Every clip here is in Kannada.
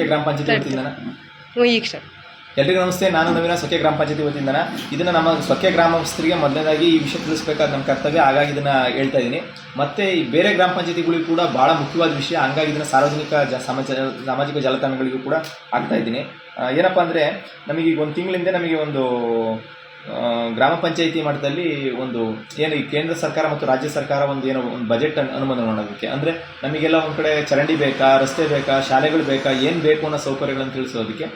ಸೊಕ್ಕೆ ಗ್ರಾಮ ಪಂಚಾಯತಿ ವತಿಯಿಂದ ಹ್ಞೂ ಈಗ ಸರ್. ಎಲ್ರಿಗೂ ನಮಸ್ತೆ ನಾನು ನವೀನ ಸೊಕ್ಕೆ ಗ್ರಾಮ ಪಂಚಾಯತಿ ವತಿಯಿಂದ. ಇದನ್ನು ನಮ್ಮ ಸೊಕ್ಕೆ ಗ್ರಾಮಸ್ಥರಿಗೆ ಮೊದಲನೇದಾಗಿ ಈ ವಿಷಯ ತಿಳಿಸ್ಬೇಕಾದ ನಮ್ಮ ಕರ್ತವ್ಯ. ಹಾಗಾಗಿ ಇದನ್ನು ಹೇಳ್ತಾ ಇದ್ದೀನಿ. ಮತ್ತು ಈ ಬೇರೆ ಗ್ರಾಮ ಪಂಚಾಯತಿಗಳಿಗೂ ಕೂಡ ಭಾಳ ಮುಖ್ಯವಾದ ವಿಷಯ. ಹಂಗಾಗಿ ಇದನ್ನು ಸಾರ್ವಜನಿಕ ಜ ಸಮಾಜ ಸಾಮಾಜಿಕ ಜಾಲತಾಣಗಳಿಗೂ ಕೂಡ ಆಗ್ತಾ ಇದ್ದೀನಿ. ಏನಪ್ಪ ಅಂದರೆ ನಮಗೆ ಈಗ ಒಂದು ತಿಂಗಳಿಂದ ನಮಗೆ ಒಂದು ಗ್ರಾಮ ಪಂಚಾಯಿತಿ ಮಟ್ಟದಲ್ಲಿ ಒಂದು ಏನು ಈ ಕೇಂದ್ರ ಸರ್ಕಾರ ಮತ್ತು ರಾಜ್ಯ ಸರ್ಕಾರ ಒಂದು ಏನೋ ಒಂದು ಬಜೆಟ್ ಅನುಮೋದನೆ ಮಾಡೋದಕ್ಕೆ. ಅಂದರೆ ನಮಗೆಲ್ಲ ಒಂದು ಕಡೆ ಚರಂಡಿ ಬೇಕಾ, ರಸ್ತೆ ಬೇಕಾ, ಶಾಲೆಗಳು ಬೇಕಾ, ಏನು ಬೇಕು ಅನ್ನೋ ಸೌಕರ್ಯಗಳನ್ನು ತಿಳಿಸೋದಕ್ಕೆ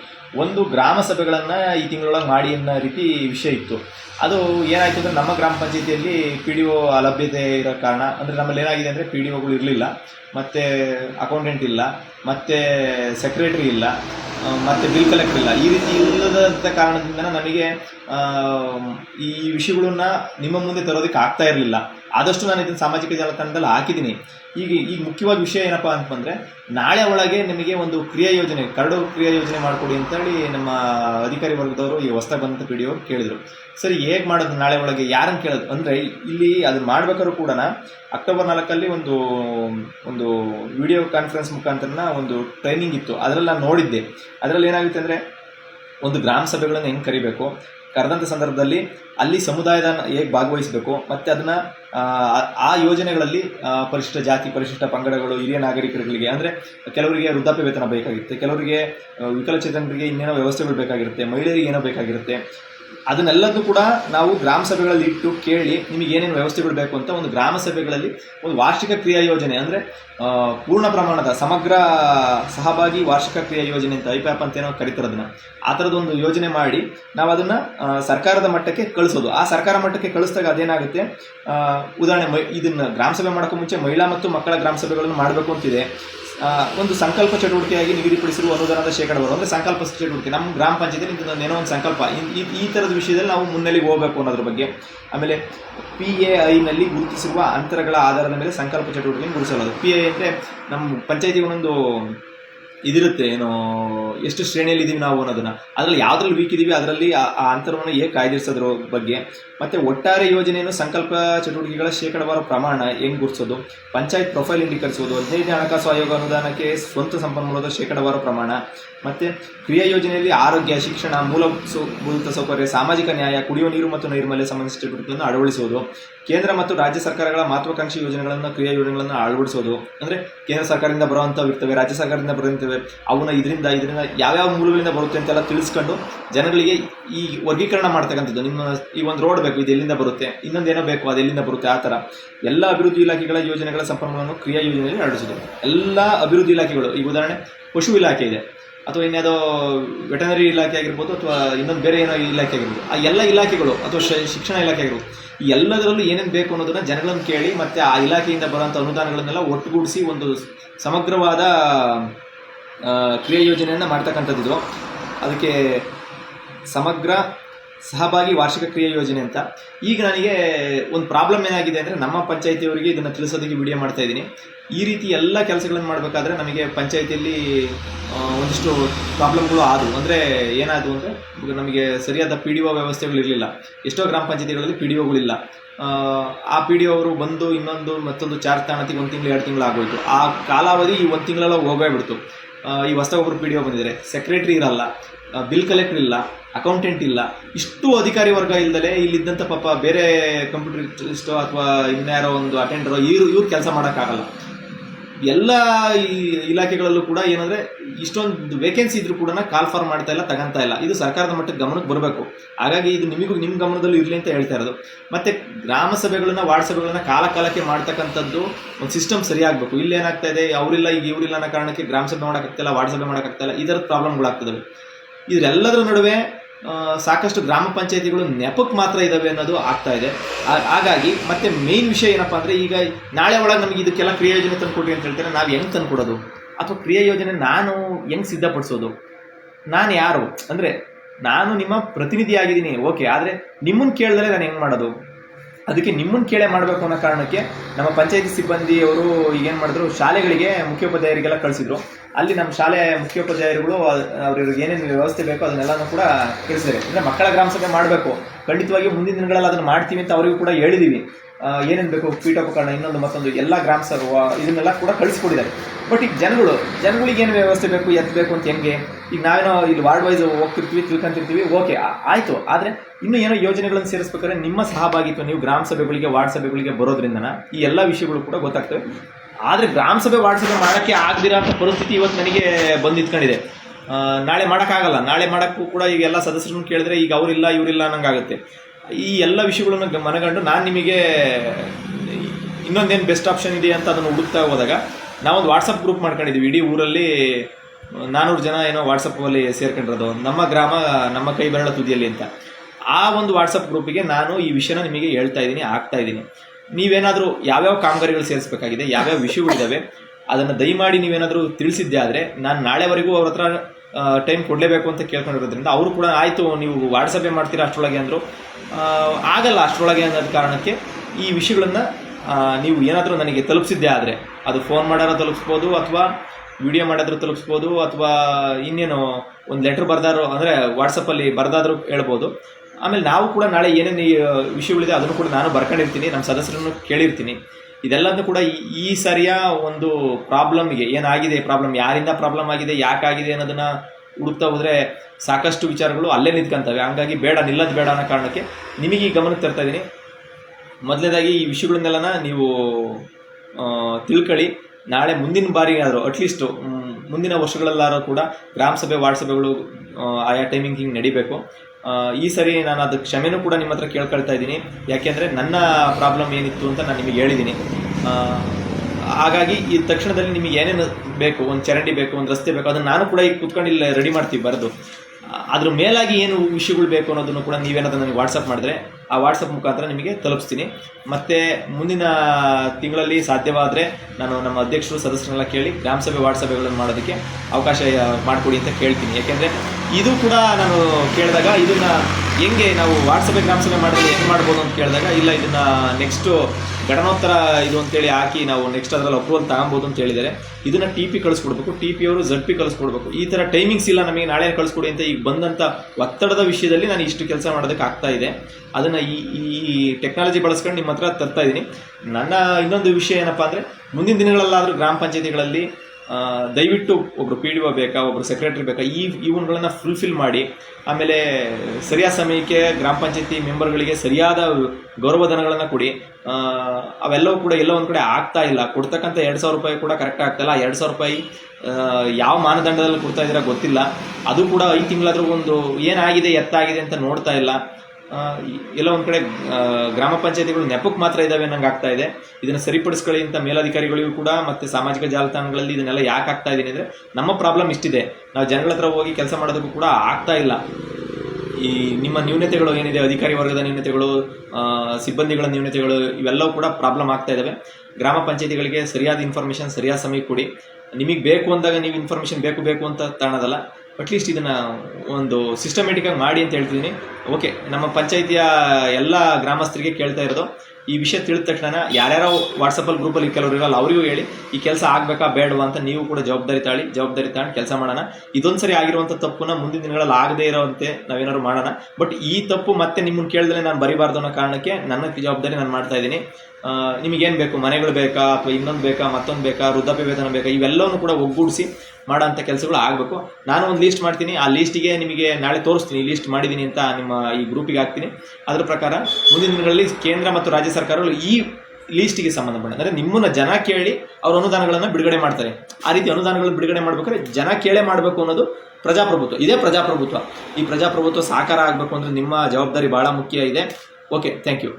ಒಂದು ಗ್ರಾಮ ಸಭೆಗಳನ್ನು ಈ ತಿಂಗಳೊಳಗೆ ಮಾಡಿ ಅನ್ನೋ ರೀತಿ ವಿಷಯ ಇತ್ತು. ಅದು ಏನಾಯಿತು ಅಂದರೆ ನಮ್ಮ ಗ್ರಾಮ ಪಂಚಾಯಿತಿಯಲ್ಲಿ ಪಿ ಡಿ ಒ ಅಲಭ್ಯತೆ ಇರೋ ಕಾರಣ, ಅಂದರೆ ನಮ್ಮಲ್ಲಿ ಏನಾಗಿದೆ ಅಂದರೆ ಪಿ ಡಿ ಒಗಳು ಇರಲಿಲ್ಲ, ಮತ್ತು ಅಕೌಂಟೆಂಟ್ ಇಲ್ಲ, ಮತ್ತು ಸೆಕ್ರೆಟ್ರಿ ಇಲ್ಲ ಮತ್ತೆ ಬಿಲ್ ಕಲೆಕ್ಟ್ ಇಲ್ಲ. ಈ ರೀತಿ ಇಲ್ಲದಂಥ ಕಾರಣದಿಂದ ನಮಗೆ ಈ ವಿಷಯಗಳನ್ನ ನಿಮ್ಮ ಮುಂದೆ ತರೋದಕ್ಕೆ ಆಗ್ತಾ ಇರಲಿಲ್ಲ. ಆದಷ್ಟು ನಾನು ಇದನ್ನು ಸಾಮಾಜಿಕ ಜಾಲತಾಣದಲ್ಲಿ ಹಾಕಿದ್ದೀನಿ. ಈಗ ಈಗ ಮುಖ್ಯವಾದ ವಿಷಯ ಏನಪ್ಪ ಅಂತಂದರೆ ನಾಳೆ ಒಳಗೆ ನಿಮಗೆ ಒಂದು ಕ್ರಿಯಾ ಯೋಜನೆ, ಕರಡು ಕ್ರಿಯಾ ಯೋಜನೆ ಮಾಡಿಕೊಡಿ ಅಂತೇಳಿ ನಮ್ಮ ಅಧಿಕಾರಿ ವರ್ಗದವರು ಈ ಹೊಸ್ದಾಗಿ ಬಂದಂಥ ಪಿ ಡಿ ಕೇಳಿದರು. ಸರಿ, ಹೇಗೆ ಮಾಡೋದು ನಾಳೆ ಒಳಗೆ? ಯಾರನ್ನು ಕೇಳೋದು? ಅಂದರೆ ಇಲ್ಲಿ ಅದನ್ನ ಮಾಡ್ಬೇಕಾದ್ರೂ ಕೂಡ ಅಕ್ಟೋಬರ್ ನಾಲ್ಕಲ್ಲಿ ಒಂದು ಒಂದು ವಿಡಿಯೋ ಕಾನ್ಫರೆನ್ಸ್ ಮುಖಾಂತರನ ಒಂದು ಟ್ರೈನಿಂಗ್ ಇತ್ತು. ಅದರಲ್ಲಿ ನಾನು ನೋಡಿದ್ದೆ. ಅದರಲ್ಲಿ ಏನಾಗುತ್ತೆ ಅಂದರೆ, ಒಂದು ಗ್ರಾಮ ಸಭೆಗಳನ್ನು ಹೆಂಗೆ ಕರಿಬೇಕು? ಕರೆದಂಥ ಸಂದರ್ಭದಲ್ಲಿ ಅಲ್ಲಿ ಸಮುದಾಯದ ಹೇಗೆ ಭಾಗವಹಿಸಬೇಕು, ಮತ್ತು ಅದನ್ನು, ಆ ಯೋಜನೆಗಳಲ್ಲಿ ಪರಿಶಿಷ್ಟ ಜಾತಿ, ಪರಿಶಿಷ್ಟ ಪಂಗಡಗಳು, ಹಿರಿಯ ನಾಗರಿಕರುಗಳಿಗೆ, ಅಂದರೆ ಕೆಲವರಿಗೆ ವೃದ್ಧಾಪ್ಯ ವೇತನ ಬೇಕಾಗಿರುತ್ತೆ, ಕೆಲವರಿಗೆ ವಿಕಲಚೇತನರಿಗೆ ಇನ್ನೇನೋ ವ್ಯವಸ್ಥೆಗಳು ಬೇಕಾಗಿರುತ್ತೆ, ಮಹಿಳೆಯರಿಗೆ ಏನೋ ಬೇಕಾಗಿರುತ್ತೆ ಅದನ್ನೆಲ್ಲದೂ ಕೂಡ ನಾವು ಗ್ರಾಮ ಸಭೆಗಳಲ್ಲಿ ಇಟ್ಟು ಕೇಳಿ ನಿಮಗೆ ಏನೇನು ವ್ಯವಸ್ಥೆಗಳು ಬೇಕು ಅಂತ ಒಂದು ಗ್ರಾಮ ಸಭೆಗಳಲ್ಲಿ ಒಂದು ವಾರ್ಷಿಕ ಕ್ರಿಯಾ ಯೋಜನೆ ಅಂದರೆ ಪೂರ್ಣ ಪ್ರಮಾಣದ ಸಮಗ್ರ ಸಹಭಾಗಿ ವಾರ್ಷಿಕ ಕ್ರಿಯಾ ಯೋಜನೆ ಅಂತ ಐಪ್ಯಾಪ್ ಅಂತ ಏನೋ ಕರೀತಾರೆ ಅದನ್ನು ಆ ಥರದೊಂದು ಯೋಜನೆ ಮಾಡಿ ನಾವು ಅದನ್ನು ಸರ್ಕಾರದ ಮಟ್ಟಕ್ಕೆ ಕಳಿಸೋದು. ಆ ಸರ್ಕಾರ ಮಟ್ಟಕ್ಕೆ ಕಳಿಸಿದಾಗ ಅದೇನಾಗುತ್ತೆ? ಉದಾಹರಣೆ, ಮೈ, ಇದನ್ನು ಗ್ರಾಮ ಸಭೆ ಮಾಡೋಕ್ಕೂ ಮುಂಚೆ ಮಹಿಳಾ ಮತ್ತು ಮಕ್ಕಳ ಗ್ರಾಮ ಸಭೆಗಳನ್ನು ಮಾಡಬೇಕು ಅಂತಿದೆ. ಒಂದು ಸಂಕಲ್ಪ ಚಟುವಟಿಕೆಯಾಗಿ ನಿಗದಿಪಡಿಸಿರುವ ಅನುದಾನದ ಶೇಕಡಾವಾರು, ಅಂದರೆ ಸಂಕಲ್ಪ ಚಟುವಟಿಕೆ. ನಮ್ಮ ಗ್ರಾಮ ಪಂಚಾಯತಿ ಇಂಥದ್ದು ಏನೋ ಒಂದು ಸಂಕಲ್ಪ. ಈ- ಥರದ ವಿಷಯದಲ್ಲಿ ನಾವು ಮುನ್ನೆಲೆಗೆ ಹೋಗಬೇಕು ಅನ್ನೋದ್ರ ಬಗ್ಗೆ. ಆಮೇಲೆ ಪಿ ಎ ಐನಲ್ಲಿ ಗುರುತಿಸಿರುವ ಅಂತರಗಳ ಆಧಾರದ ಮೇಲೆ ಸಂಕಲ್ಪ ಚಟುವಟಿಕೆ ಗುರುತಿಸಲಾಗುವುದು ಪಿ ಐ ಅಂದರೆ ನಮ್ಮ ಪಂಚಾಯತಿಗೆ ಒಂದೊಂದು ಇದಿರುತ್ತೆ, ಏನು, ಎಷ್ಟು ಶ್ರೇಣಿಯಲ್ಲಿ ಇದ್ದೀವಿ ನಾವು ಅನ್ನೋದನ್ನ. ಅದರಲ್ಲಿ ಯಾವ್ದ್ರಲ್ಲಿ ವೀಕ್ ಇದೀವಿ, ಅದರಲ್ಲಿ ಆ ಅಂತರವನ್ನು ಹೇಗೆ ಕಾಯ್ದಿರಿಸೋದ್ರ ಬಗ್ಗೆ. ಮತ್ತೆ ಒಟ್ಟಾರೆ ಯೋಜನೆಯನ್ನು ಸಂಕಲ್ಪ ಚಟುವಟಿಕೆಗಳ ಶೇಕಡವಾರು ಪ್ರಮಾಣ ಹೆಂಗ್ ಗುರುತಿಸೋದು ಪಂಚಾಯತ್ ಪ್ರೊಫೈಲ್ ಇಂಡಿಕರಿಸೋದು ಹದಿನೈದನೇ ಹಣಕಾಸು ಆಯೋಗ ಅನುದಾನಕ್ಕೆ ಸ್ವಂತ ಸಂಪನ್ಮೂಲದ ಶೇಕಡವಾರು ಪ್ರಮಾಣ. ಮತ್ತೆ ಕ್ರಿಯಾ ಯೋಜನೆಯಲ್ಲಿ ಆರೋಗ್ಯ, ಶಿಕ್ಷಣ ಮೂಲಭೂತ ಸೌಕರ್ಯ, ಸಾಮಾಜಿಕ ನ್ಯಾಯ ಕುಡಿಯುವ ನೀರು ಮತ್ತು ನೈರ್ಮಲ್ಯ ಸಂಬಂಧಿಸಿದ ಚಟುವಟಿಕೆಗಳನ್ನು ಅಳವಡಿಸುವುದು. ಕೇಂದ್ರ ಮತ್ತು ರಾಜ್ಯ ಸರ್ಕಾರಗಳ ಮಹತ್ವಾಕಾಂಕ್ಷಿ ಯೋಜನೆಗಳನ್ನು, ಕ್ರಿಯಾ ಯೋಜನೆಗಳನ್ನು ಅಳವಡಿಸೋದು ಅಂದರೆ ಕೇಂದ್ರ ಸರ್ಕಾರದಿಂದ ಬರುವಂಥವು ಇರ್ತವೆ, ರಾಜ್ಯ ಸರ್ಕಾರದಿಂದ ಬರುತ್ತವೆ, ಅವನ್ನ ಇದರಿಂದ ಇದರಿಂದ ಯಾವ್ಯಾವ ಮೂಲಗಳಿಂದ ಬರುತ್ತೆ ಅಂತೆಲ್ಲ ತಿಳಿಸ್ಕೊಂಡು ಜನಗಳಿಗೆ ಈ ವರ್ಗೀಕರಣ ಮಾಡ್ತಕ್ಕಂಥದ್ದು. ನಿಮ್ಮ ಈ ಒಂದು ರೋಡ್ ಬೇಕು, ಇದು ಎಲ್ಲಿಂದ ಬರುತ್ತೆ ಇನ್ನೊಂದು ಏನೋ ಬೇಕು, ಅದು ಎಲ್ಲಿಂದ ಬರುತ್ತೆ, ಆ ಥರ. ಎಲ್ಲ ಅಭಿವೃದ್ಧಿ ಇಲಾಖೆಗಳ ಯೋಜನೆಗಳ ಸಂಪನ್ಮೂಲವನ್ನು ಕ್ರಿಯಾ ಯೋಜನೆಯಲ್ಲಿ ನಡೆಸಿದೆ ಎಲ್ಲ ಅಭಿವೃದ್ಧಿ ಇಲಾಖೆಗಳು, ಈಗ ಉದಾಹರಣೆ, ಪಶು ಇಲಾಖೆ ಇದೆ. ಅಥವಾ ಇನ್ಯಾವುದೋ ವೆಟನರಿ ಇಲಾಖೆ ಆಗಿರ್ಬೋದು, ಅಥವಾ ಇನ್ನೊಂದು ಬೇರೆ ಏನೋ ಇಲಾಖೆ ಆಗಿರ್ಬೋದು. ಆ ಎಲ್ಲ ಇಲಾಖೆಗಳು, ಅಥವಾ ಶಿಕ್ಷಣ ಇಲಾಖೆ ಆಗಿರ್ಬೋದು ಎಲ್ಲದರಲ್ಲೂ ಏನೇನು ಬೇಕು ಅನ್ನೋದನ್ನ ಜನಗಳನ್ನು ಕೇಳಿ ಮತ್ತು ಆ ಇಲಾಖೆಯಿಂದ ಬರೋಂಥ ಅನುದಾನಗಳನ್ನೆಲ್ಲ ಒಟ್ಟುಗೂಡಿಸಿ ಒಂದು ಸಮಗ್ರವಾದ ಕ್ರಿಯಾ ಯೋಜನೆಯನ್ನು ಮಾಡ್ತಕ್ಕಂಥದ್ದು. ಅದಕ್ಕೆ ಸಮಗ್ರ, ಸಹಭಾಗಿ ವಾರ್ಷಿಕ ಕ್ರಿಯೆ ಯೋಜನೆ ಅಂತ. ಈಗ ನನಗೆ ಒಂದು ಪ್ರಾಬ್ಲಮ್ ಏನಾಗಿದೆ ಅಂದರೆ ನಮ್ಮ ಪಂಚಾಯಿತಿಯವರಿಗೆ ಇದನ್ನು ತಿಳಿಸೋದಕ್ಕೆ ವಿಡಿಯೋ ಮಾಡ್ತಾ ಇದ್ದೀನಿ. ಈ ರೀತಿ ಎಲ್ಲ ಕೆಲಸಗಳನ್ನು ಮಾಡಬೇಕಾದ್ರೆ ನಮಗೆ ಪಂಚಾಯತಿಯಲ್ಲಿ ಒಂದಿಷ್ಟು ಪ್ರಾಬ್ಲಮ್ಗಳು ಆದವು ಅಂದರೆ ಏನಾದವು ಅಂದರೆ ನಮಗೆ ಸರಿಯಾದ ಪಿ ಡಿ ಒ ವ್ಯವಸ್ಥೆಗಳು ಇರಲಿಲ್ಲ. ಎಷ್ಟೋ ಗ್ರಾಮ ಪಂಚಾಯತಿಗಳಲ್ಲಿ ಪಿ ಡಿ ಒಗಳಿಲ್ಲ ಆ ಪಿ ಡಿ ಅವರು ಬಂದು ಇನ್ನೊಂದು ಮತ್ತೊಂದು ಚಾರ್ಜ್ ತಾಣತಿಗೆ ಒಂದು ತಿಂಗಳು, ಎರಡು ತಿಂಗಳು ಆಗೋಯ್ತು. ಆ ಕಾಲಾವಧಿ ಈ ಒಂದು ತಿಂಗಳೆಲ್ಲ ಹೋಗೇ ಬಿಡ್ತು. ಈ ಹೊಸ ಒಬ್ಬರು ಪಿ ಡಿ ಒ ಬಂದಿದ್ದಾರೆ. ಸೆಕ್ರೆಟ್ರಿ ಇರಲ್ಲ ಬಿಲ್ ಕಲೆಕ್ಟರ್ ಇಲ್ಲ ಅಕೌಂಟೆಂಟ್ ಇಲ್ಲ. ಇಷ್ಟು ಅಧಿಕಾರಿ ವರ್ಗ ಇಲ್ದಲೆ ಇಲ್ಲಿದ್ದಂಥ ಪಾಪ ಬೇರೆ ಕಂಪ್ಯೂಟರಿಸ್ಟೋ ಅಥವಾ ಇನ್ಯಾರೋ ಒಂದು ಅಟೆಂಡರೋ ಇವ್ರು ಇವ್ರು ಕೆಲಸ ಮಾಡೋಕ್ಕಾಗಲ್ಲ. ಎಲ್ಲ ಈ ಇಲಾಖೆಗಳಲ್ಲೂ ಕೂಡ ಏನಂದ್ರೆ ಇಷ್ಟೊಂದು ವೇಕೆನ್ಸಿ ಇದ್ರೂ ಕೂಡ ಕಾಲ್ ಫಾರ್ ಮಾಡ್ತಾ ಇಲ್ಲ, ತಗೊಂತಾ ಇಲ್ಲ. ಇದು ಸರ್ಕಾರದ ಮಟ್ಟಕ್ಕೆ ಗಮನಕ್ಕೆ ಬರಬೇಕು. ಹಾಗಾಗಿ ಇದು ನಿಮಗೂ ನಿಮ್ಮ ಗಮನದಲ್ಲಿ ಇರಲಿ ಅಂತ ಹೇಳ್ತಾ ಇರೋದು. ಮತ್ತೆ ಗ್ರಾಮ ಸಭೆಗಳನ್ನ, ವಾರ್ಡ್ ಸಭೆಗಳನ್ನ ಕಾಲ ಕಾಲಕ್ಕೆ ಮಾಡ್ತಕ್ಕಂಥದ್ದು ಒಂದು ಸಿಸ್ಟಮ್ ಸರಿಯಾಗಬೇಕು ಇಲ್ಲಿ ಏನಾಗ್ತಾ ಇದೆ, ಅವರಿಲ್ಲ, ಈಗ ಇವರಿಲ್ಲ ಅನ್ನೋ ಕಾರಣಕ್ಕೆ ಗ್ರಾಮ ಸಭೆ ಮಾಡೋಕ್ಕಾಗ್ತಿಲ್ಲ ವಾರ್ಡ್ ಸಭೆ ಮಾಡೋಕ್ಕಾಗ್ತಿಲ್ಲ ಈ ಥರದ ಪ್ರಾಬ್ಲಮ್ಗಳಾಗ್ತದವೆ ಇದರೆಲ್ಲದರ ನಡುವೆ ಸಾಕಷ್ಟು ಗ್ರಾಮ ಪಂಚಾಯತಿಗಳು ನೆಪಕ್ಕೆ ಮಾತ್ರ ಇದ್ದಾವೆ ಅನ್ನೋದು ಆಗ್ತಾ ಇದೆ. ಹಾಗಾಗಿ ಮತ್ತೆ ಮೇನ್ ವಿಷಯ ಏನಪ್ಪ ಅಂದ್ರೆ ಈಗ ನಾಳೆ ಒಳಗೆ ನಮಗೆ ಇದಕ್ಕೆಲ್ಲ ಕ್ರಿಯಾ ಯೋಜನೆ ತಂದ್ಕೊಡ್ರಿ ಅಂತ ಹೇಳ್ತಾರೆ, ನಾವು ಹೆಂಗ್ ತಂದುಕೊಡೋದು ಅಥವಾ ಕ್ರಿಯಾ ಯೋಜನೆ ನಾನು ಹೆಂಗ್ ಸಿದ್ಧಪಡಿಸೋದು? ನಾನು ಯಾರು? ಅಂದ್ರೆ ನಾನು ನಿಮ್ಮ ಪ್ರತಿನಿಧಿ ಆಗಿದ್ದೀನಿ ಓಕೆ, ಆದರೆ ನಿಮ್ಮನ್ನು ಕೇಳಿದ್ರೆ ನಾನು ಹೆಂಗ್ ಮಾಡೋದು? ಅದಕ್ಕೆ ನಿಮ್ಮನ್ನು ಕೇಳೇ ಮಾಡಬೇಕು ಅನ್ನೋ ಕಾರಣಕ್ಕೆ ನಮ್ಮ ಪಂಚಾಯತಿ ಸಿಬ್ಬಂದಿಯವರು ಈಗೇನು ಮಾಡಿದ್ರು, ಶಾಲೆಗಳಿಗೆ ಮುಖ್ಯೋಪಾಧ್ಯಾಯರಿಗೆಲ್ಲ ಕಳಿಸಿದ್ರು. ಅಲ್ಲಿ ನಮ್ಮ ಶಾಲೆ ಮುಖ್ಯೋಪಾಧ್ಯಾಯರುಗಳು ಅವ್ರಿಗೆ ಏನೇನು ವ್ಯವಸ್ಥೆ ಬೇಕೋ ಅದನ್ನೆಲ್ಲನೂ ಕೂಡ ತಿಳಿಸಿದ್ದಾರೆ ಅಂದರೆ ಮಕ್ಕಳ ಗ್ರಾಮ ಸಭೆ ಮಾಡಬೇಕು. ಖಂಡಿತವಾಗಿ ಮುಂದಿನ ದಿನಗಳಲ್ಲಿ ಅದನ್ನು ಮಾಡ್ತೀವಿ ಅಂತ ಅವರಿಗೂ ಕೂಡ ಹೇಳಿದ್ದೀವಿ ಏನೇನು ಬೇಕು? ಪೀಠೋಪಕರಣ ಇನ್ನೊಂದು ಮತ್ತೊಂದು, ಎಲ್ಲ ಗ್ರಾಮ ಸರ್ವ ಇದನ್ನೆಲ್ಲ ಕೂಡ ಕಳಿಸ್ಕೊಡಿದ್ದಾರೆ. ಬಟ್ ಈಗ ಜನಗಳು, ಜನಗಳಿಗೆ ಏನು ವ್ಯವಸ್ಥೆ ಬೇಕು ಎತ್ತಬೇಕು ಅಂತ ಹೆಂಗೆ? ಈಗ ನಾವೇನೋ ಇಲ್ಲಿ ವಾರ್ಡ್ ವೈಸ್ ಹೋಗ್ತಿರ್ತೀವಿ, ತಿಳ್ಕೊಂತಿರ್ತೀವಿ ಓಕೆ ಆಯಿತು. ಆದರೆ ಇನ್ನೂ ಏನೋ ಯೋಜನೆಗಳನ್ನು ಸೇರಿಸ್ಬೇಕಾದ್ರೆ ನಿಮ್ಮ ಸಹಭಾಗಿತ್ವ ನೀವು ಗ್ರಾಮ ಸಭೆಗಳಿಗೆ ವಾರ್ಡ್ ಸಭೆಗಳಿಗೆ ಬರೋದ್ರಿಂದ ಈ ಎಲ್ಲ ವಿಷಯಗಳು ಕೂಡ ಗೊತ್ತಾಗ್ತವೆ. ಆದರೆ ಗ್ರಾಮ ಸಭೆ ವಾರ್ಡ್ ಸಭೆ ಮಾಡೋಕ್ಕೆ ಆಗದಿರೋ ಅಂತ ಪರಿಸ್ಥಿತಿ ಇವತ್ತು ನನಗೆ ಬಂದಿತ್ಕೊಂಡಿದೆ. ನಾಳೆ ಮಾಡೋಕ್ಕಾಗಲ್ಲ. ನಾಳೆ ಮಾಡೋಕ್ಕೂ ಕೂಡ ಈಗ ಎಲ್ಲ ಸದಸ್ಯರನ್ನು ಕೇಳಿದ್ರೆ ಈಗ ಅವರಿಲ್ಲ, ಇವರಿಲ್ಲ ಅನ್ನಂಗಾಗುತ್ತೆ. ಈ ಎಲ್ಲ ವಿಷಯಗಳನ್ನು ಮನಗಂಡು ನಾನು ನಿಮಗೆ ಇನ್ನೊಂದೇನು ಬೆಸ್ಟ್ ಆಪ್ಷನ್ ಇದೆ ಅಂತ ಅದನ್ನು ಹುಡುಕ್ತಾ ಹೋದಾಗ, ನಾವೊಂದು ವಾಟ್ಸಪ್ ಗ್ರೂಪ್ ಮಾಡ್ಕೊಂಡಿದ್ದೀವಿ ಇಡೀ ಊರಲ್ಲಿ ನಾನ್ನೂರು ಜನ ಏನೋ ವಾಟ್ಸಪ್ಪಲ್ಲಿ ಸೇರ್ಕೊಂಡಿರೋದು. ನಮ್ಮ ಗ್ರಾಮ, ನಮ್ಮ ಕೈ ಬೆರಳ ತುದಿಯಲ್ಲಿ ಅಂತ. ಆ ಒಂದು ವಾಟ್ಸಪ್ ಗ್ರೂಪಿಗೆ ನಾನು ಈ ವಿಷಯನ ನಿಮಗೆ ಹೇಳ್ತಾ ಇದ್ದೀನಿ ಆಗ್ತಾ ಇದ್ದೀನಿ. ನೀವೇನಾದರೂ ಯಾವ್ಯಾವ ಕಾಮಗಾರಿಗಳು ಸೇರಿಸಬೇಕಾಗಿದೆ, ಯಾವ್ಯಾವ ವಿಷಯಗಳಿದ್ದಾವೆ ಅದನ್ನು ದಯಮಾಡಿ ನೀವೇನಾದರೂ ತಿಳಿಸಿದ್ದೆ ಆದರೆ, ನಾನು ನಾಳೆವರೆಗೂ ಅವ್ರ ಹತ್ರ ಟೈಮ್ ಕೊಡಲೇಬೇಕು ಅಂತ ಕೇಳ್ಕೊಂಡಿರೋದ್ರಿಂದ ಅವರು ಕೂಡ ಆಯಿತು, ನೀವು ವಾಟ್ಸಪ್ಪೇ ಮಾಡ್ತೀರಾ ಅಷ್ಟರೊಳಗೆ ಅಂದರು. ಆಗಲ್ಲ ಅಷ್ಟರೊಳಗೆ ಅನ್ನೋದು ಕಾರಣಕ್ಕೆ ಈ ವಿಷಯಗಳನ್ನು ನೀವು ಏನಾದರೂ ನನಗೆ ತಲುಪಿಸಿದ್ದೆ ಆದರೆ, ಅದು ಫೋನ್ ಮಾಡಾರೋ ತಲುಪಿಸ್ಬೋದು ಅಥವಾ ವಿಡಿಯೋ ಮಾಡಿದ್ರು ತಲುಪಿಸ್ಬೋದು ಅಥವಾ ಇನ್ನೇನು ಒಂದು ಲೆಟ್ರ್ ಬರ್ದಾರೋ, ಅಂದರೆ ವಾಟ್ಸಪ್ಪಲ್ಲಿ ಬರ್ದಾದ್ರೂ ಹೇಳ್ಬೋದು. ಆಮೇಲೆ ನಾವು ಕೂಡ ನಾಳೆ ಏನೇನು ವಿಷಯಗಳಿದೆ ಅದನ್ನು ಕೂಡ ನಾನು ಬರ್ಕೊಂಡಿರ್ತೀನಿ ನಮ್ಮ ಸದಸ್ಯರನ್ನು ಕೇಳಿರ್ತೀನಿ. ಇದೆಲ್ಲದನ್ನು ಕೂಡ ಈ- ಸರಿಯ ಒಂದು ಪ್ರಾಬ್ಲಮ್ಗೆ ಏನಾಗಿದೆ ಪ್ರಾಬ್ಲಮ್ ಯಾರಿಂದ ಪ್ರಾಬ್ಲಮ್ ಆಗಿದೆ, ಯಾಕಾಗಿದೆ ಅನ್ನೋದನ್ನ ಹುಡುಕ್ತಾ ಹೋದರೆ ಸಾಕಷ್ಟು ವಿಚಾರಗಳು ಅಲ್ಲೇ ನಿಂತ್ಕೊಂತವೆ. ಹಂಗಾಗಿ ಬೇಡ, ನಿಲ್ಲದು ಬೇಡ ಅನ್ನೋ ಕಾರಣಕ್ಕೆ ನಿಮಗೆ ಈ ಗಮನಕ್ಕೆ ತರ್ತಾ ಇದ್ದೀನಿ. ಮೊದಲನೇದಾಗಿ ಈ ವಿಷಯಗಳನ್ನೆಲ್ಲನ ನೀವು ತಿಳ್ಕೊಳ್ಳಿ. ನಾಳೆ ಮುಂದಿನ ಬಾರಿ ಆದರೂ ಅಟ್ಲೀಸ್ಟು ಮುಂದಿನ ವರ್ಷಗಳಲ್ಲಾದ್ರೂ ಕೂಡ ಗ್ರಾಮ ಸಭೆ, ವಾರ್ಡ್ ಸಭೆಗಳು ಆಯಾ ಟೈಮಿಂಗ್ ಹಿಂಗೆ ನಡಿಬೇಕು. ಈ ಸರಿ ನಾನು ಅದು ಕ್ಷಮೆನೂ ಕೂಡ ನಿಮ್ಮ ಹತ್ರ ಕೇಳ್ಕೊಳ್ತಾ ಇದ್ದೀನಿ. ಯಾಕೆಂದರೆ ನನ್ನ ಪ್ರಾಬ್ಲಮ್ ಏನಿತ್ತು ಅಂತ ನಾನು ನಿಮಗೆ ಹೇಳಿದ್ದೀನಿ. ಹಾಗಾಗಿ ಈ ತಕ್ಷಣದಲ್ಲಿ ನಿಮಗೆ ಏನೇನು ಬೇಕು, ಒಂದು ಚರಂಡಿ ಬೇಕು, ಒಂದು ರಸ್ತೆ ಬೇಕು, ಅದನ್ನು ನಾನು ಕೂಡ ಈಗ ಕೂತ್ಕೊಂಡು ಇಲ್ಲಿ ರೆಡಿ ಮಾಡ್ತೀವಿ, ಬರೆದು. ಅದ್ರ ಮೇಲಾಗಿ ಏನು ವಿಷಯಗಳು ಬೇಕು ಅನ್ನೋದನ್ನು ಕೂಡ ನೀವೇನಾದ್ರೂ ನನಗೆ ವಾಟ್ಸಪ್ ಮಾಡಿದ್ರೆ ಆ ವಾಟ್ಸಪ್ ಮುಖಾಂತರ ನಿಮಗೆ ತಲುಪಿಸ್ತೀನಿ. ಮತ್ತು ಮುಂದಿನ ತಿಂಗಳಲ್ಲಿ ಸಾಧ್ಯವಾದರೆ ನಾನು ನಮ್ಮ ಅಧ್ಯಕ್ಷರು, ಸದಸ್ಯರನ್ನೆಲ್ಲ ಕೇಳಿ ಗ್ರಾಮ ಸಭೆ, ವಾರ್ಡ್ ಮಾಡೋದಕ್ಕೆ ಅವಕಾಶ ಮಾಡಿಕೊಡಿ ಅಂತ ಕೇಳ್ತೀನಿ. ಯಾಕೆಂದರೆ ಇದು ಕೂಡ ನಾನು ಕೇಳಿದಾಗ ಇದನ್ನು ಹೆಂಗೆ ನಾವು ವಾರ್ಡ್ ಸಭೆ, ಗ್ರಾಮ ಸಭೆ ಮಾಡಿದ್ರೆ ಹೆಂಗೆ ಮಾಡ್ಬೋದು ಅಂತ ಕೇಳಿದಾಗ ಇಲ್ಲ, ಇದನ್ನು ನೆಕ್ಸ್ಟು ಘಟನೋತ್ತರ ಇದು ಅಂತೇಳಿ ಹಾಕಿ ನಾವು ನೆಕ್ಸ್ಟ್ ಅದರಲ್ಲಿ ಅಪ್ರೂವಲ್ ತಗೊಬೋದು ಅಂತ ಹೇಳಿದ್ದಾರೆ. ಇದನ್ನು ಟಿ ಪಿ ಕಳಿಸ್ಕೊಡ್ಬೇಕು. ಟಿ ಪಿ ಅವರು ಝಡ್ ಪಿ ಕಳಿಸ್ಕೊಡ್ಬೇಕು. ಈ ಥರ ಟೈಮಿಂಗ್ಸ್ ಇಲ್ಲ ನಮಗೆ, ನಾಳೆ ಕಳಿಸ್ಕೊಡಿ ಅಂತ ಈಗ ಬಂದಂಥ ಒತ್ತಡದ ವಿಷಯದಲ್ಲಿ ನಾನು ಇಷ್ಟು ಕೆಲಸ ಮಾಡೋದಕ್ಕೆ ಆಗ್ತಾ ಇದೆ. ಅದನ್ನು ಈ ಈ ಟೆಕ್ನಾಲಜಿ ಬಳಸ್ಕೊಂಡು ನಿಮ್ಮ ಹತ್ರ ತರ್ತಾ ಇದ್ದೀನಿ. ನನ್ನ ಇನ್ನೊಂದು ವಿಷಯ ಏನಪ್ಪ ಅಂದರೆ, ಮುಂದಿನ ದಿನಗಳಲ್ಲಾದರೂ ಗ್ರಾಮ ಪಂಚಾಯತಿಗಳಲ್ಲಿ ದಯವಿಟ್ಟು ಒಬ್ಬರು ಪಿ ಡಿ ಒ ಬೇಕಾ ಒಬ್ಬರು ಸೆಕ್ರೆಟರಿ ಬೇಕಾ, ಈ ಇವನ್ಗಳನ್ನ ಫುಲ್ಫಿಲ್ ಮಾಡಿ, ಆಮೇಲೆ ಸರಿಯಾದ ಸಮಯಕ್ಕೆ ಗ್ರಾಮ ಪಂಚಾಯತಿ ಮೆಂಬರ್ಗಳಿಗೆ ಸರಿಯಾದ ಗೌರವಧನಗಳನ್ನು ಕೊಡಿ. ಅವೆಲ್ಲವೂ ಕೂಡ ಎಲ್ಲೋ ಒಂದು ಕಡೆ ಆಗ್ತಾ ಇಲ್ಲ. ಕೊಡ್ತಕ್ಕಂಥ ಎರಡು ಸಾವಿರ ರೂಪಾಯಿ ಕೂಡ ಕರೆಕ್ಟ್ ಆಗ್ತಾ ಇಲ್ಲ. ಎರಡು ಸಾವಿರ ರೂಪಾಯಿ ಯಾವ ಮಾನದಂಡದಲ್ಲಿ ಕೊಡ್ತಾ ಇದ್ದೀರಾ ಗೊತ್ತಿಲ್ಲ. ಅದು ಕೂಡ ಐದು ತಿಂಗಳಾದ್ರೂ ಒಂದು ಏನಾಗಿದೆ, ಎತ್ತಾಗಿದೆ ಅಂತ ನೋಡ್ತಾ ಇಲ್ಲ. ಎಲ್ಲೋ ಒಂದು ಕಡೆ ಗ್ರಾಮ ಪಂಚಾಯತಿಗಳು ನೆಪಕ್ಕೆ ಮಾತ್ರ ಇದ್ದಾವೆ ನಂಗೆ ಆಗ್ತಾ ಇದೆ. ಇದನ್ನು ಸರಿಪಡಿಸ್ಕೊಳ್ಳಿ ಅಂತ ಮೇಲಧಿಕಾರಿಗಳಿಗೂ ಕೂಡ ಮತ್ತು ಸಾಮಾಜಿಕ ಜಾಲತಾಣಗಳಲ್ಲಿ ಇದನ್ನೆಲ್ಲ ಯಾಕೆ ಆಗ್ತಾ ಇದ್ದೀನಿ ಅಂದರೆ, ನಮ್ಮ ಪ್ರಾಬ್ಲಮ್ ಇಷ್ಟಿದೆ. ನಾವು ಜನಗಳ ಹತ್ರ ಹೋಗಿ ಕೆಲಸ ಮಾಡೋದಕ್ಕೂ ಕೂಡ ಆಗ್ತಾ ಇಲ್ಲ. ಈ ನಿಮ್ಮ ನ್ಯೂನತೆಗಳು ಏನಿದೆ, ಅಧಿಕಾರಿ ವರ್ಗದ ನ್ಯೂನತೆಗಳು ಸಿಬ್ಬಂದಿಗಳ ನ್ಯೂನತೆಗಳು, ಇವೆಲ್ಲವೂ ಕೂಡ ಪ್ರಾಬ್ಲಮ್ ಆಗ್ತಾ ಇದ್ದಾವೆ ಗ್ರಾಮ ಪಂಚಾಯತಿಗಳಿಗೆ ಸರಿಯಾದ ಇನ್ಫಾರ್ಮೇಷನ್, ಸರಿಯಾದ ಸಮಯಕ್ಕೆ ಕೊಡಿ. ನಿಮಗೆ ಬೇಕು ಅಂದಾಗ ನೀವು ಇನ್ಫಾರ್ಮೇಷನ್ ಬೇಕು ಬೇಕು ಅಂತ ತಾಣದಲ್ಲ. ಅಟ್ಲೀಸ್ಟ್ ಇದನ್ನು ಒಂದು ಸಿಸ್ಟಮೆಟಿಕಾಗಿ ಮಾಡಿ ಅಂತ ಹೇಳ್ತಿದ್ದೀನಿ ಓಕೆ ನಮ್ಮ ಪಂಚಾಯಿತಿಯ ಎಲ್ಲ ಗ್ರಾಮಸ್ಥರಿಗೆ ಕೇಳ್ತಾ ಇರೋದು ಈ ವಿಷಯ ತಿಳಿದ ತಕ್ಷಣ ಯಾರ್ಯಾರೋ ವಾಟ್ಸಪ್ಪಲ್ಲಿ ಗ್ರೂಪಲ್ಲಿ ಕೆಲವರು ಇರಲ್ಲ, ಅವರಿಗೂ ಹೇಳಿ, ಈ ಕೆಲಸ ಆಗಬೇಕಾ, ಬೇಡವಾ ಅಂತ ನೀವು ಕೂಡ ಜವಾಬ್ದಾರಿ ತಾಳಿ, ಜವಾಬ್ದಾರಿ ತಗೊಂಡು ಕೆಲಸ ಮಾಡೋಣ. ಇದೊಂದು ಸರಿ ಆಗಿರುವಂಥ ತಪ್ಪನ್ನ ಮುಂದಿನ ದಿನಗಳಲ್ಲಿ ಆಗದೇ ಇರೋವಂತೆ ನಾವೇನಾದ್ರು ಮಾಡೋಣ. ಬಟ್ ಈ ತಪ್ಪು ಮತ್ತೆ ನಿಮ್ಮನ್ನು ಕೇಳಿದ್ರೆ ನಾನು ಬರಿಬಾರ್ದು ಅನ್ನೋ ಕಾರಣಕ್ಕೆ ನನ್ನ ಜವಾಬ್ದಾರಿ ನಾನು ಮಾಡ್ತಾ ಇದ್ದೀನಿ. ನಿಮಗೇನು ಬೇಕು? ಮನೆಗಳು ಬೇಕಾ, ಅಥವಾ ಇನ್ನೊಂದು ಬೇಕಾ, ಮತ್ತೊಂದು ಬೇಕಾ ವೃದ್ಧಾಪ್ಯ ವೇತನ ಬೇಕಾ? ಇವೆಲ್ಲವನ್ನು ಕೂಡ ಒಗ್ಗೂಡಿಸಿ ಮಾಡೋಂಥ ಕೆಲಸಗಳು ಆಗಬೇಕು. ನಾನು ಒಂದು ಲೀಸ್ಟ್ ಮಾಡ್ತೀನಿ. ಆ ಲೀಸ್ಟಿಗೆ ನಿಮಗೆ ನಾಳೆ ತೋರಿಸ್ತೀನಿ. ಲೀಸ್ಟ್ ಮಾಡಿದ್ದೀನಿ ಅಂತ ನಿಮ್ಮ ಈ ಗ್ರೂಪಿಗೆ ಹಾಕ್ತೀನಿ. ಅದ್ರ ಪ್ರಕಾರ ಮುಂದಿನ ದಿನಗಳಲ್ಲಿ ಕೇಂದ್ರ ಮತ್ತು ರಾಜ್ಯ ಸರ್ಕಾರಗಳು ಈ ಲೀಸ್ಟಿಗೆ ಸಂಬಂಧಪಟ್ಟ, ಅಂದರೆ ನಿಮ್ಮನ್ನ ಜನ ಕೇಳಿ ಅವ್ರ ಅನುದಾನಗಳನ್ನು ಬಿಡುಗಡೆ ಮಾಡ್ತಾರೆ. ಆ ರೀತಿ ಅನುದಾನಗಳನ್ನು ಬಿಡುಗಡೆ ಮಾಡ್ಬೇಕಾದ್ರೆ ಜನ ಕೇಳೇ ಮಾಡಬೇಕು ಅನ್ನೋದು ಪ್ರಜಾಪ್ರಭುತ್ವ. ಇದೇ ಪ್ರಜಾಪ್ರಭುತ್ವ. ಈ ಪ್ರಜಾಪ್ರಭುತ್ವ ಸಾಕಾರ ಆಗಬೇಕು ಅಂದರೆ ನಿಮ್ಮ ಜವಾಬ್ದಾರಿ ಭಾಳ ಮುಖ್ಯ ಇದೆ. Okay thank you